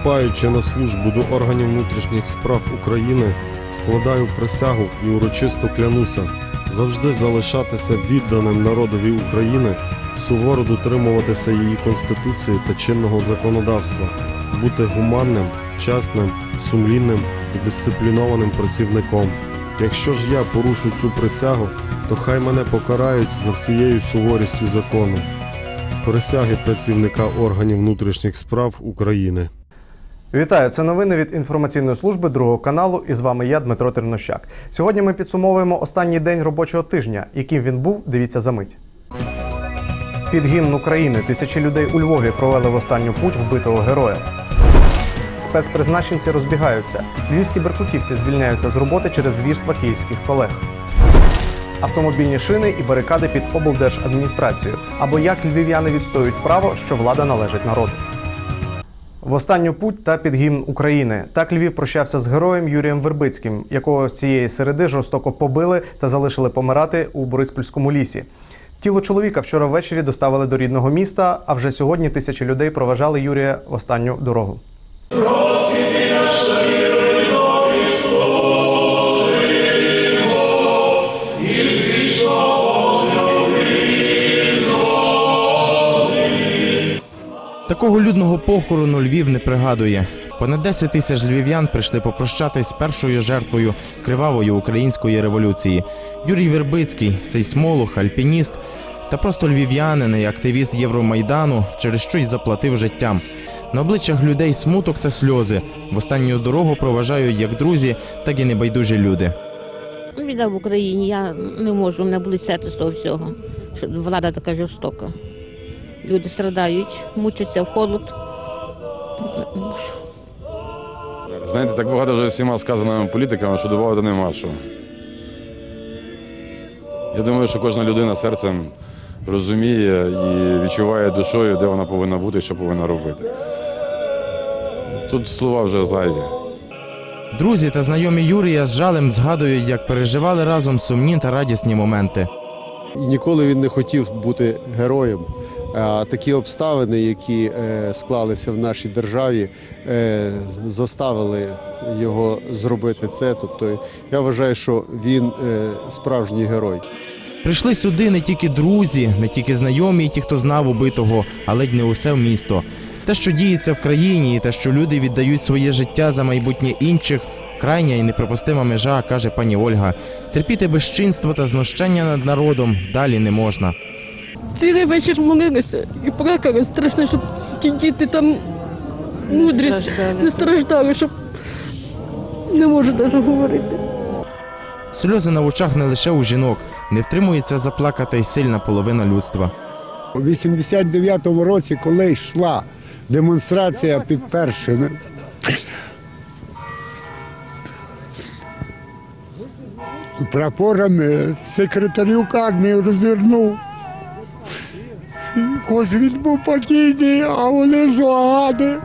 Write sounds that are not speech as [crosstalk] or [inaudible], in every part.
Вступаючи на службу до органів внутрішніх справ України, складаю присягу і урочисто клянуся завжди залишатися відданим народові України, суворо дотримуватися її конституції та чинного законодавства, бути гуманним, чесним, сумлінним і дисциплінованим працівником. Якщо ж я порушу цю присягу, то хай мене покарають за всією суворістю закону. З присяги працівника органів внутрішніх справ України. Вітаю, це новини від інформаційної служби другого каналу. І з вами я, Дмитро Тернощак. Сьогодні ми підсумовуємо останній день робочого тижня. Яким він був, дивіться за мить. Під гімн України тисячі людей у Львові провели в останню путь вбитого героя. Спецпризначенці розбігаються. Львівські беркутівці звільняються з роботи через звірства київських колег. Автомобільні шини і барикади під облдержадміністрацію. Або як львів'яни відстоюють право, що влада належить народу. В останню путь та під гімн України. Так Львів прощався з героєм Юрієм Вербицьким, якого з цієї середи жорстоко побили та залишили помирати у Бориспільському лісі. Тіло чоловіка вчора ввечері доставили до рідного міста, а вже сьогодні тисячі людей проважали Юрія в останню дорогу. Такого людного похорону Львів не пригадує. Понад 10 тисяч львів'ян прийшли попрощатись з першою жертвою кривавої української революції. Юрій Вербицький, сейсмолог, альпініст та просто львів'янин і активіст Євромайдану, через що й заплатив життям. На обличчях людей смуток та сльози. В останню дорогу проважають як друзі, так і небайдужі люди. Війна в Україні, я не можу, мене болить серце з того всього, що влада така жорстока. Люди страдають, мучаться в холод. Знаєте, так багато вже всіма сказаними політиками, що додати нема що. Я думаю, що кожна людина серцем розуміє і відчуває душою, де вона повинна бути і що повинна робити. Тут слова вже зайві. Друзі та знайомі Юрія з жалем згадують, як переживали разом сумні та радісні моменти. І ніколи він не хотів бути героєм. Такі обставини, які е, склалися в нашій державі, е, заставили його зробити це. Тобто я вважаю, що він е, справжній герой. Прийшли сюди не тільки друзі, не тільки знайомі, і ті, хто знав убитого, а ледь не усе в місто. Те, що діється в країні, і те, що люди віддають своє життя за майбутнє інших, крайня і неприпустима межа, каже пані Ольга. Терпіти безчинство та знущання над народом далі не можна. Цілий вечір молилися і плакали страшно, щоб ті діти там мудрість страждали. не страждали, щоб не можу навіть говорити. Сльози на очах не лише у жінок, не втримується заплакати й сильна половина людства. У 89-му році, коли йшла демонстрація під першими, прапорами секретарюк армії розвернув. Хоч він був покійний, а вони зогади.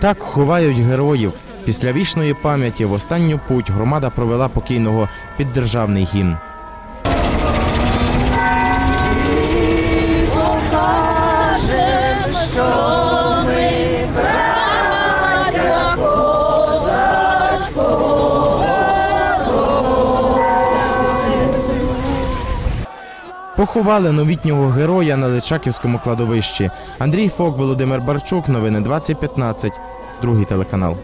Так ховають героїв. Після вічної пам'яті в останню путь громада провела покійного під державний гімн. Поховали новітнього героя на Личаківському кладовищі. Андрій Фок, Володимир Барчук. Новини 2015. Другий телеканал.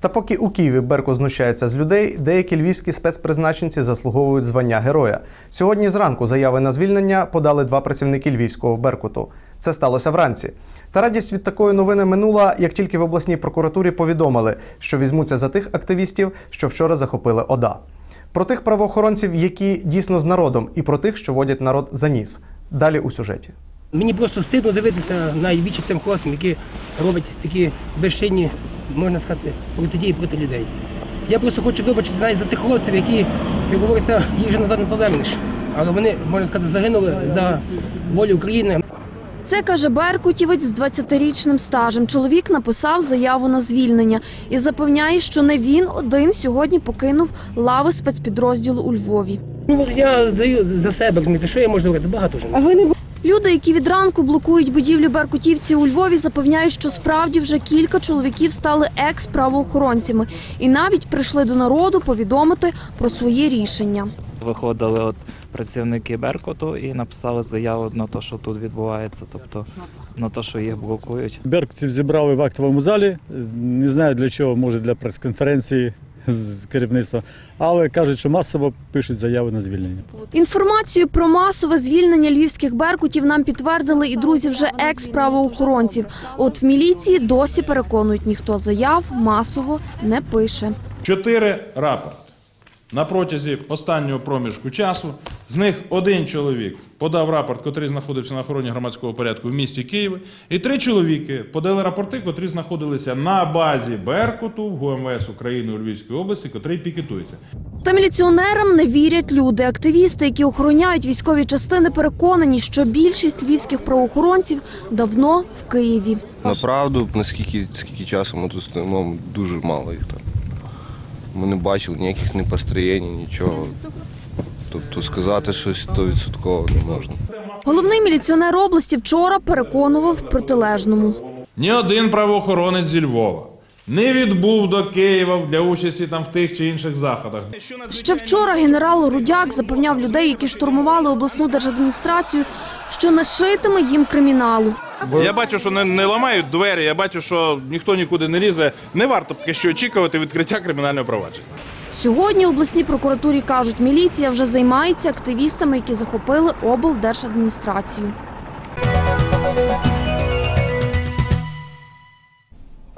Та поки у Києві Берко знущається з людей, деякі львівські спецпризначенці заслуговують звання героя. Сьогодні зранку заяви на звільнення подали два працівники львівського Беркуту. Це сталося вранці. Та радість від такої новини минула, як тільки в обласній прокуратурі повідомили, що візьмуться за тих активістів, що вчора захопили ОДА. Про тих правоохоронців, які дійсно з народом, і про тих, що водять народ за ніс. Далі у сюжеті. Мені просто стидно дивитися на тим хлопцям, які роблять такі безчинні, можна сказати, протидії проти людей. Я просто хочу вибачити навіть за тих хлопців, які, як говориться, їх вже назад не повернеш. Але вони, можна сказати, загинули за волю України. Це каже Беркутівець з 20-річним стажем. Чоловік написав заяву на звільнення і запевняє, що не він один сьогодні покинув лави спецпідрозділу у Львові. Ну, я здаю за себе, розумієте, що я можу робити? Багато вже. А ви не Люди, які від ранку блокують будівлю беркутівці у Львові, запевняють, що справді вже кілька чоловіків стали екс-правоохоронцями і навіть прийшли до народу повідомити про своє рішення. Виходили от працівники Беркуту і написали заяву на те, що тут відбувається, тобто на те, що їх блокують. Беркутів зібрали в актовому залі. Не знаю для чого, може для прес-конференції з керівництва, але кажуть, що масово пишуть заяви на звільнення. Інформацію про масове звільнення львівських беркутів нам підтвердили і друзі вже екс-правоохоронців. От в міліції досі переконують, ніхто заяв масово не пише. Чотири рапорти на протязі останнього проміжку часу. З них один чоловік подав рапорт, котрий знаходився на охороні громадського порядку в місті Києві, і три чоловіки подали рапорти, котрі знаходилися на базі Беркуту в ГУМВС України у Львівській області, котрий пікетується. Та міліціонерам не вірять люди. Активісти, які охороняють військові частини, переконані, що більшість львівських правоохоронців давно в Києві. Направду, наскільки скільки часу ми тут стоїмо, дуже мало їх там. Ми не бачили ніяких не построєнь, нічого. Тобто сказати щось стовідсотково не можна. Головний міліціонер області вчора переконував протилежному. Ні один правоохоронець зі Львова не відбув до Києва для участі там в тих чи інших заходах. Ще вчора генерал Рудяк запевняв людей, які штурмували обласну держадміністрацію, що не шитиме їм криміналу. Я бачу, що не, не ламають двері, я бачу, що ніхто нікуди не лізе. Не варто поки що очікувати відкриття кримінального провадження. Сьогодні в обласній прокуратурі кажуть, міліція вже займається активістами, які захопили облдержадміністрацію.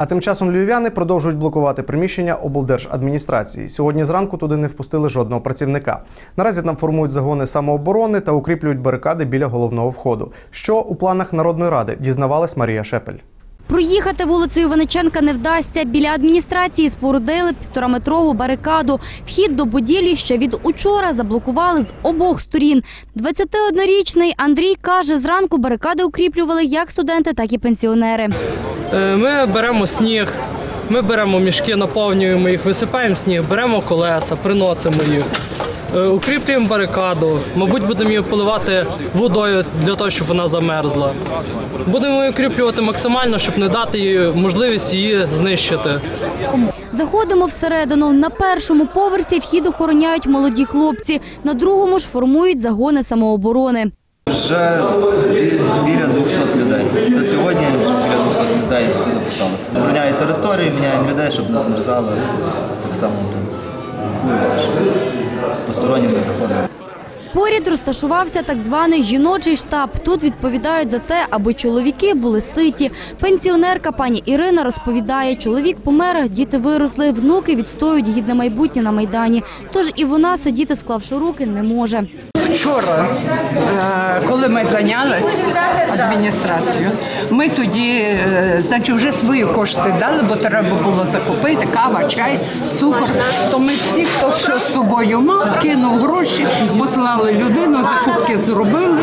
А тим часом львів'яни продовжують блокувати приміщення облдержадміністрації. Сьогодні зранку туди не впустили жодного працівника. Наразі там формують загони самооборони та укріплюють барикади біля головного входу. Що у планах Народної ради дізнавалась Марія Шепель. Проїхати вулицею Вениченка не вдасться. Біля адміністрації спорудили півтораметрову барикаду. Вхід до будівлі ще від учора заблокували з обох сторін. 21-річний Андрій каже, зранку барикади укріплювали як студенти, так і пенсіонери. Е, Ми беремо сніг, ми беремо мішки, наповнюємо їх, висипаємо сніг, беремо колеса, приносимо їх. Е, Укріплюємо барикаду, мабуть, будемо її поливати водою для того, щоб вона замерзла. Будемо її укріплювати максимально, щоб не дати їй можливість її знищити. Заходимо всередину. На першому поверсі вхід охороняють молоді хлопці, на другому ж формують загони самооборони. Вже біля 200 людей. Це сьогодні біля 200 людей записалося. Міняють територію, міняємо людей, щоб не змерзали. Так само тут вулиця, законами. Поряд розташувався так званий жіночий штаб. Тут відповідають за те, аби чоловіки були ситі. Пенсіонерка пані Ірина розповідає, чоловік помер, діти виросли, внуки відстоюють гідне майбутнє на майдані. Тож і вона сидіти, склавши руки, не може. Вчора, е, коли ми зайняли адміністрацію, ми тоді, е, значить, вже свої кошти дали, бо треба було закупити кава, чай, цукор. То ми всі, хто що з собою мав, кинув гроші, послали людину, закупки зробили.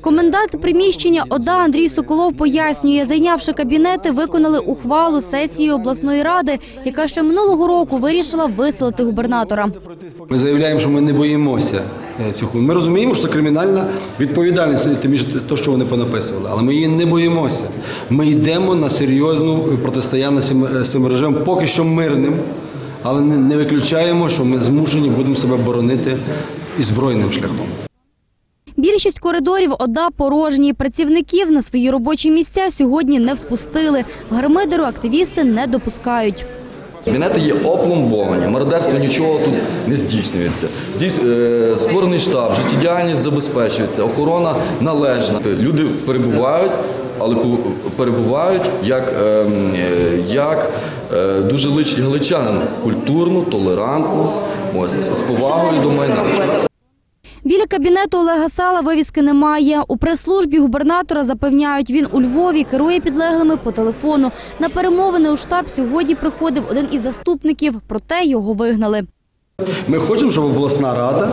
Комендант приміщення ОДА Андрій Соколов пояснює, зайнявши кабінети, виконали ухвалу сесії обласної ради, яка ще минулого року вирішила виселити губернатора. Ми заявляємо, що ми не боїмося цього. Ми розуміємо, що кримінальна відповідальність, тим більше те, що вони понаписували, але ми її не боїмося. Ми йдемо на серйозну протистояння з цим- е, режимом, поки що мирним, але не виключаємо, що ми змушені будемо себе боронити і збройним шляхом. Більшість коридорів ОДА порожні. Працівників на свої робочі місця сьогодні не впустили. Гармидеру активісти не допускають. Кабінети є опломбовані, мародерство нічого тут не здійснюється. Здійс... е, створений штаб, життєдіяльність забезпечується, охорона належна. Люди перебувають, але перебувають як, е, е, як е, дуже личить галичанин, культурно, толерантно, ось, з повагою до майна. Біля кабінету Олега Сала вивіски немає. У прес-службі губернатора запевняють, він у Львові керує підлеглими по телефону. На перемовини у штаб сьогодні приходив один із заступників, проте його вигнали. Ми хочемо, щоб обласна рада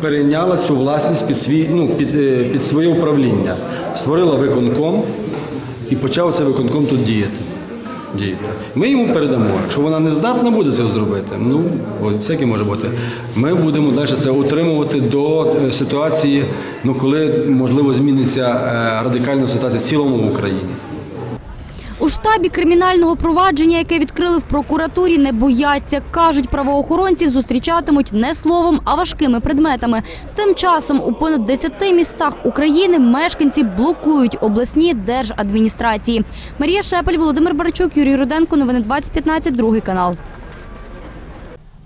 перейняла цю власність під свій ну під, е, під своє управління, створила виконком і почав цей виконком тут діяти. Діяти. Ми йому передамо. Якщо вона не здатна буде це зробити, ну всяке може бути. Ми будемо далі це утримувати до е, ситуації, ну коли можливо зміниться е, радикальна ситуація в цілому в Україні. У штабі кримінального провадження, яке відкрили в прокуратурі, не бояться. Кажуть, правоохоронців зустрічатимуть не словом, а важкими предметами. Тим часом у понад 10 містах України мешканці блокують обласні держадміністрації. Марія Шепель, Володимир Барчук, Юрій Руденко. Новини 2015, другий канал.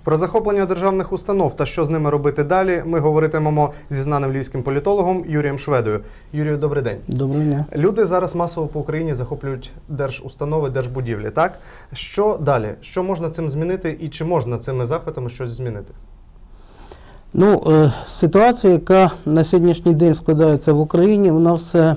Про захоплення державних установ та що з ними робити далі, ми говоритимемо зі знаним львівським політологом Юрієм Шведою. Юрію, добрий день. Доброго дня. Люди зараз масово по Україні захоплюють держустанови, держбудівлі. Так що далі? Що можна цим змінити, і чи можна цими заходами щось змінити? Ну, е, ситуація, яка на сьогоднішній день складається в Україні, вона все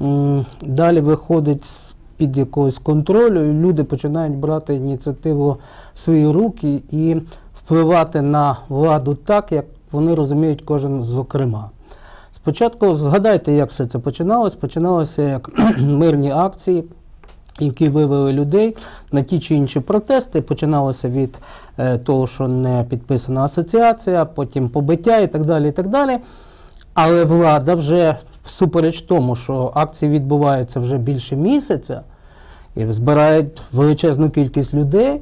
м, далі виходить з під якогось контролю, і люди починають брати ініціативу в свої руки і впливати на владу так, як вони розуміють кожен зокрема. Спочатку згадайте, як все це починалось. Починалося як [clears throat] мирні акції, які вивели людей на ті чи інші протести. Починалося від е, того, що не підписана асоціація, потім побиття і так далі. і так далі. Але влада вже всупереч тому, що акції відбуваються вже більше місяця і збирають величезну кількість людей,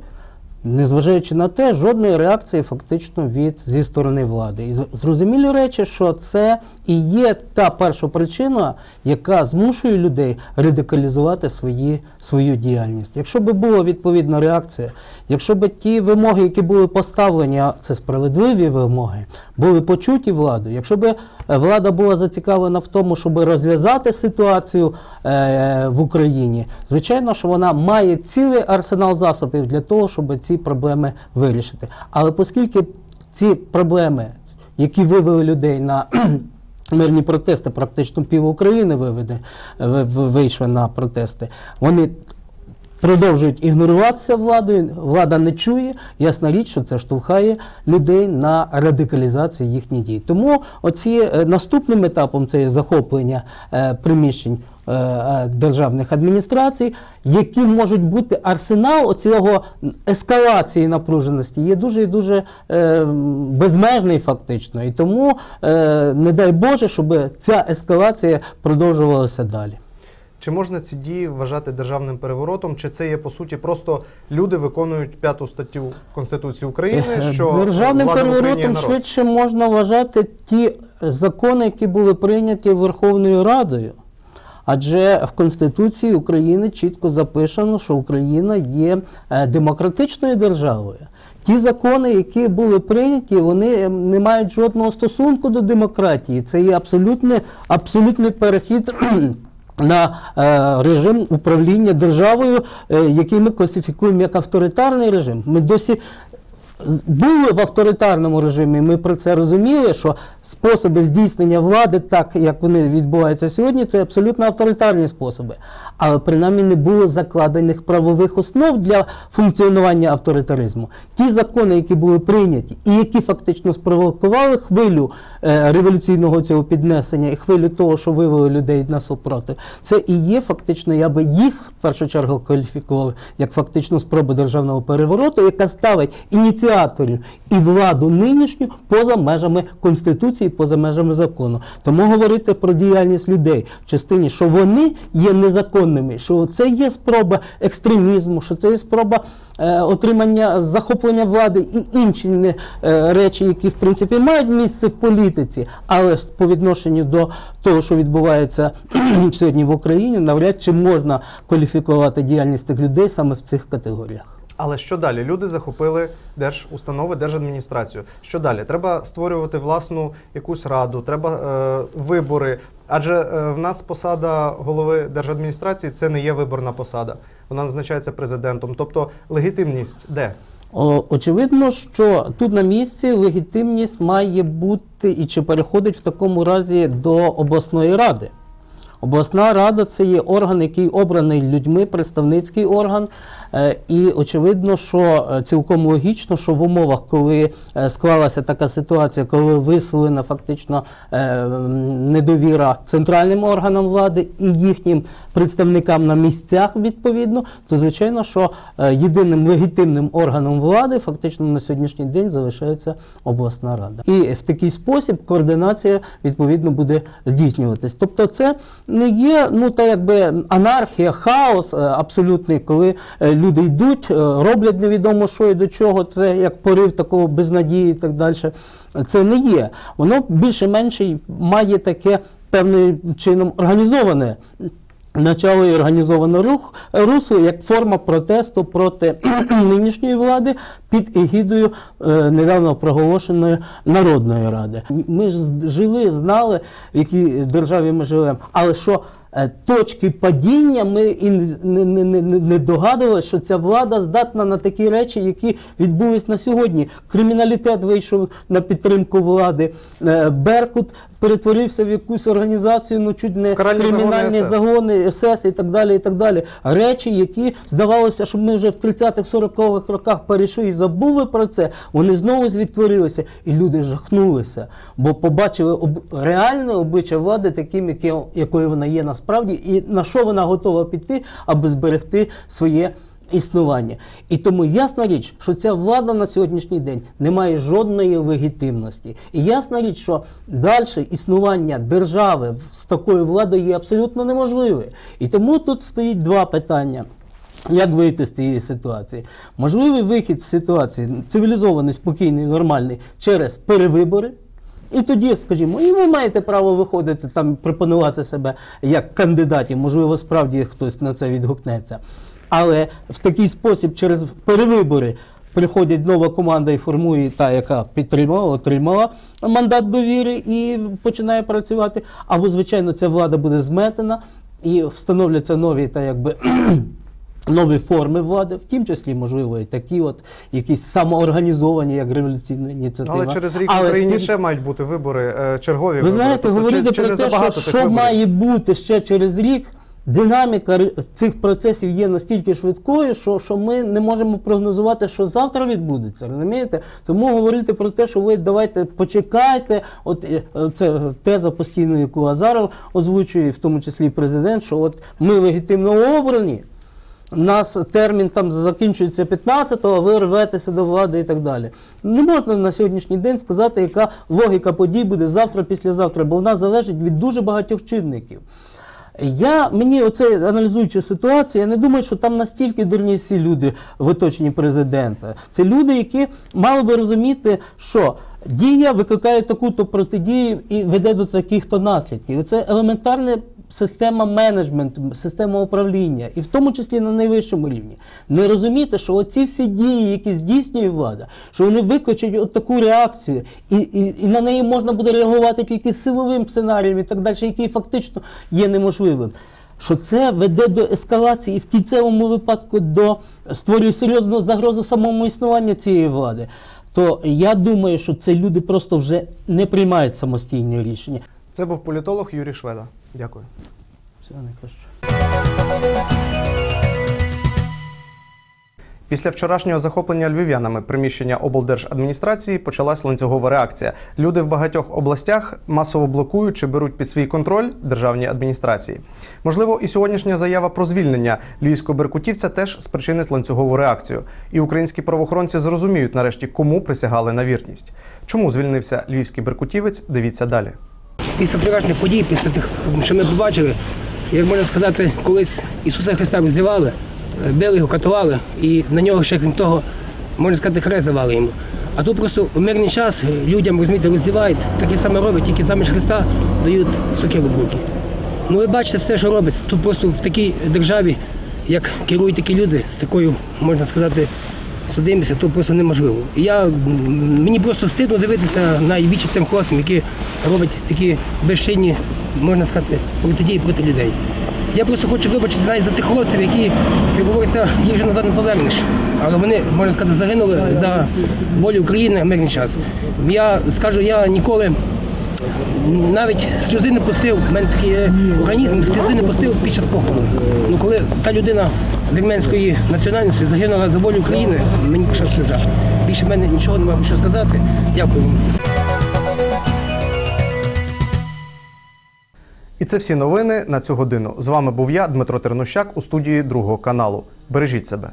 незважаючи на те, жодної реакції фактично від зі сторони влади. І зрозумілі речі, що це і є та перша причина, яка змушує людей радикалізувати свої, свою діяльність. Якщо б була відповідна реакція, якщо б ті вимоги, які були поставлені, а це справедливі вимоги, були почуті владою, якщо б е, влада була зацікавлена в тому, щоб розв'язати ситуацію е, в Україні, звичайно, що вона має цілий арсенал засобів для того, щоб ці проблеми вирішити. Але оскільки ці проблеми, які вивели людей на [clears throat] мирні протести, практично пів України виведе, ви- ви- вийшли на протести, вони продовжують ігноруватися владою, влада не чує. Ясна річ, що це штовхає людей на радикалізацію їхніх дій. Тому оці е, наступним етапом це є захоплення е, приміщень. Е, е, Державних адміністрацій, які можуть бути арсенал оцього ескалації напруженості, є дуже і дуже е, безмежний фактично. І тому не дай Боже, щоб ця ескалація продовжувалася далі. Чи можна ці дії вважати державним переворотом, чи це є по суті просто люди виконують п'яту статтю Конституції України, що Державним переворотом швидше можна вважати ті закони, які були прийняті Верховною Радою. Адже в Конституції України чітко записано, що Україна є е, демократичною державою. Ті закони, які були прийняті, вони е, не мають жодного стосунку до демократії. Це є абсолютний, абсолютний перехід. [clears throat] На е, режим управління державою, який ми класифікуємо як авторитарний режим. Ми досі були в авторитарному режимі, ми про це розуміли, що способи здійснення влади, так як вони відбуваються сьогодні, це абсолютно авторитарні способи. Але принаймні не було закладених правових основ для функціонування авторитаризму. Ті закони, які були прийняті, і які фактично спровокували хвилю е, революційного цього піднесення і хвилю того, що вивели людей на супротив, це і є фактично, я би їх в першу чергу кваліфікував як фактично спроба державного перевороту, яка ставить ініціаторів і владу нинішню поза межами конституції, поза межами закону. Тому говорити про діяльність людей в частині, що вони є незаконними, що це є спроба екстремізму, що це є спроба е, отримання захоплення влади і інші е, речі, які в принципі мають місце в політиці, але по відношенню до того, що відбувається [clears throat] сьогодні в Україні, навряд чи можна кваліфікувати діяльність цих людей саме в цих категоріях. Але що далі? Люди захопили держустанови, держадміністрацію. Що далі? Треба створювати власну якусь раду, треба е, вибори. Адже е, в нас посада голови держадміністрації це не є виборна посада. Вона назначається президентом. Тобто легітимність де? О, Очевидно, що тут на місці легітимність має бути і чи переходить в такому разі до обласної ради. Обласна рада це є орган, який обраний людьми, представницький орган. Е, І очевидно, що е, цілком логічно, що в умовах, коли е, склалася така ситуація, коли висловлена фактично недовіра центральним органам влади і їхнім представникам на місцях відповідно, то звичайно, що єдиним легітимним органом влади фактично на сьогоднішній день залишається обласна рада. І в такий спосіб координація відповідно буде здійснюватись. Тобто, це не є ну та якби анархія, хаос е, абсолютний, коли е, люди йдуть, е, роблять невідомо що і до чого. Це як порив такого безнадії і так далі. Це не є. Воно більше-менше має таке певним чином організоване. Начало і організовано рух русло як форма протесту проти [clears throat] нинішньої влади під егідою е, недавно проголошеної Народної ради. Ми ж жили, знали, в якій державі ми живемо, але що е, точки падіння ми і не, не, не, не, не догадувалися, що ця влада здатна на такі речі, які відбулись на сьогодні. Криміналітет вийшов на підтримку влади, е, Беркут перетворився в якусь організацію, ну чуть не Каральні кримінальні загони СС. і так далі. і так далі. Речі, які здавалося, що ми вже в 30-х, 40-х роках перейшли і забули про це, вони знову відтворилися, і люди жахнулися, бо побачили об... реальне обличчя влади таким, яке, якою вона є насправді, і на що вона готова піти, аби зберегти своє. Існування. І тому ясна річ, що ця влада на сьогоднішній день не має жодної легітимності. І ясна річ, що далі існування держави з такою владою є абсолютно неможливе. І тому тут стоїть два питання. Як вийти з цієї ситуації? Можливий вихід з ситуації цивілізований, спокійний, нормальний через перевибори. І тоді, скажімо, і ви маєте право виходити там, пропонувати себе як кандидатів, можливо, справді хтось на це відгукнеться. Але в такий спосіб, через перевибори, приходить нова команда і формує та, яка підтримала, отримала мандат довіри і починає працювати. Або, звичайно, ця влада буде зметена і встановляться нові та якби. [clears throat] Нові форми влади, в тім числі, можливо, і такі, от якісь самоорганізовані, як революційна ініціатива. Але через рік в Україні тим- ще мають бути вибори, е, чергові ви вибори. знаєте, Тобто, говорити про те, що, що має бути ще через рік. Динаміка цих процесів є настільки швидкою, що, що ми не можемо прогнозувати, що завтра відбудеться. Розумієте? Тому говорити про те, що ви давайте почекайте. От е, це теза постійно, яку Азаров озвучує, в тому числі президент, що от ми легітимно обрані. У нас термін там закінчується 15-го, а ви рветеся до влади і так далі. Не можна на сьогоднішній день сказати, яка логіка подій буде завтра, післязавтра, бо вона залежить від дуже багатьох чинників. Я мені оце аналізуючи ситуацію, я не думаю, що там настільки дурні всі люди в оточенні президента. Це люди, які мали би розуміти, що дія викликає таку-то протидію і веде до таких-то наслідків. Це елементарна система менеджменту, система управління, і в тому числі на найвищому рівні. Не розуміти, що оці всі дії, які здійснює влада, що вони викличуть от таку реакцію, і, і, і на неї можна буде реагувати тільки силовим сценарієм і так далі, який фактично є неможливим. Що це веде до ескалації і в кінцевому випадку до створює серйозну загрозу самому існуванню цієї влади. То я думаю, що це люди просто вже не приймають самостійні рішення. Це був політолог Юрій Шведа. Дякую. Всього найкраще. Після вчорашнього захоплення львів'янами приміщення облдержадміністрації почалась ланцюгова реакція. Люди в багатьох областях масово блокують чи беруть під свій контроль державні адміністрації. Можливо, і сьогоднішня заява про звільнення львівського беркутівця теж спричинить ланцюгову реакцію. І українські правоохоронці зрозуміють нарешті, кому присягали на вірність. Чому звільнився львівський беркутівець? Дивіться далі. Після вчорашніх подій, після тих, що ми побачили, як можна сказати, колись Ісуса Христа роздівали, е, били його, катували, і на нього ще крім того, можна сказати, хрест давали йому. А тут просто в мирний час людям, розумієте, роздівають, таке саме роблять, тільки заміж Христа дають сокиру в руки. Ну ви бачите все, що робиться. Тут просто в такій державі, як керують такі люди, з такою, можна сказати, судимося, то просто неможливо. Я, мені просто стидно дивитися на тим хлопцям, які роблять такі безчинні, можна сказати, протидії проти людей. Я просто хочу вибачитися навіть за тих хлопців, які, як говориться, їх вже назад не повернеш. Але вони, можна сказати, загинули за волю України в мирний час. Я скажу, я ніколи Навіть сльози не пустив, в мене такий організм сльози не пустив під час похорону. Ну коли та людина вірменської національності загинула за волю України, мені пішла сльоза. Більше в мене нічого немає що сказати. Дякую вам. І це всі новини на цю годину. З вами був я, Дмитро Тернощак, у студії другого каналу. Бережіть себе.